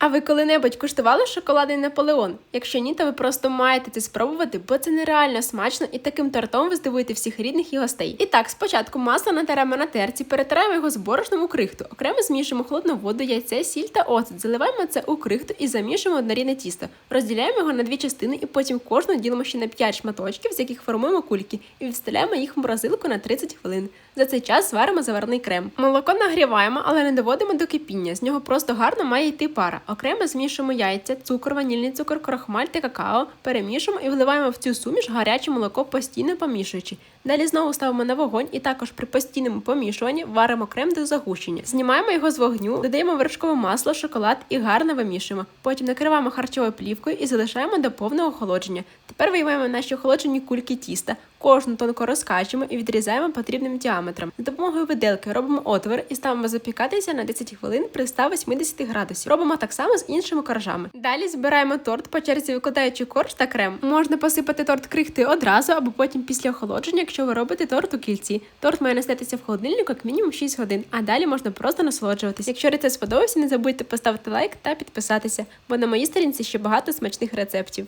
А ви коли-небудь куштували шоколадний Наполеон? Якщо ні, то ви просто маєте це спробувати, бо це нереально смачно і таким тортом ви здивуєте всіх рідних і гостей. І так, спочатку масло натираємо на терці, перетираємо його з борошном у крихту. Окремо змішуємо холодну воду, яйце, сіль та оцет. Заливаємо це у крихту і замішуємо однорідне тісто. Розділяємо його на дві частини і потім кожну ділимо ще на 5 шматочків, з яких формуємо кульки, і відставляємо їх в морозилку на 30 хвилин. За цей час зваримо заварний крем. Молоко нагріваємо, але не доводимо до кипіння. З нього просто гарно має йти пара. Окремо змішуємо яйця, цукор, ванільний цукор, крохмаль та какао, перемішуємо і вливаємо в цю суміш гаряче молоко, постійно помішуючи. Далі знову ставимо на вогонь і також при постійному помішуванні варимо крем до загущення. Знімаємо його з вогню, додаємо вершкове масло, шоколад і гарно вимішуємо. Потім накриваємо харчовою плівкою і залишаємо до повного охолодження. Тепер виймаємо наші охолоджені кульки тіста. Кожну тонко розкачуємо і відрізаємо потрібним діаметром. За допомогою виделки робимо отвір і ставимо запікатися на 10 хвилин при 180 градусів. Робимо так само з іншими коржами. Далі збираємо торт по черзі, викладаючи корж та крем. Можна посипати торт крихти одразу або потім після охолодження, якщо ви робите торт у кільці. Торт має нестатися в холодильнику як мінімум 6 годин, а далі можна просто насолоджуватись. Якщо рецепт сподобався, не забудьте поставити лайк та підписатися, бо на моїй сторінці ще багато смачних рецептів.